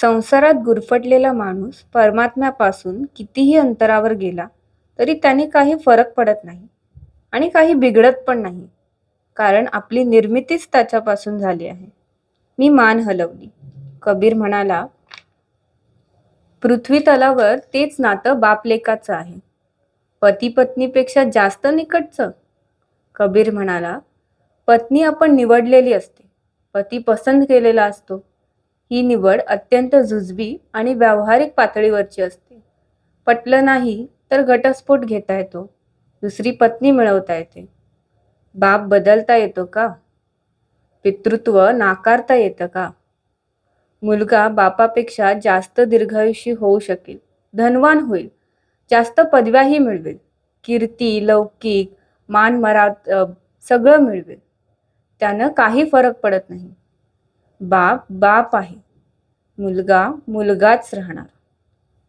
संसारात गुरफटलेला माणूस परमात्म्यापासून कितीही अंतरावर गेला तरी त्याने काही फरक पडत नाही आणि काही बिघडत पण नाही. कारण आपली निर्मितीच त्याच्यापासून झाली आहे. मी मान हलवली. कबीर म्हणाला पृथ्वी तलावर तेच नातं बापलेकाचं आहे. पती पत्नीपेक्षा जास्त निकटचं. कबीर म्हणाला पत्नी आपण निवडलेली असते. पती पसंत केलेला असतो. ही निवड अत्यंत जुजबी आणि व्यावहारिक पातळीवरची असते. पटलं नाही तर घटस्फोट घेता येतो. दुसरी पत्नी मिळवता येते. बाप बदलता येतो का? पितृत्व नाकारता येतं का? मुलगा बापापेक्षा जास्त दीर्घायुषी होऊ शकेल धनवान होईल जास्त पदव्याही मिळवेल कीर्ती लौकिक मान मरात सगळं मिळवेल. त्यानं काही फरक पडत नाही. बाप बाप आहे. मुलगा मुलगाच राहणार.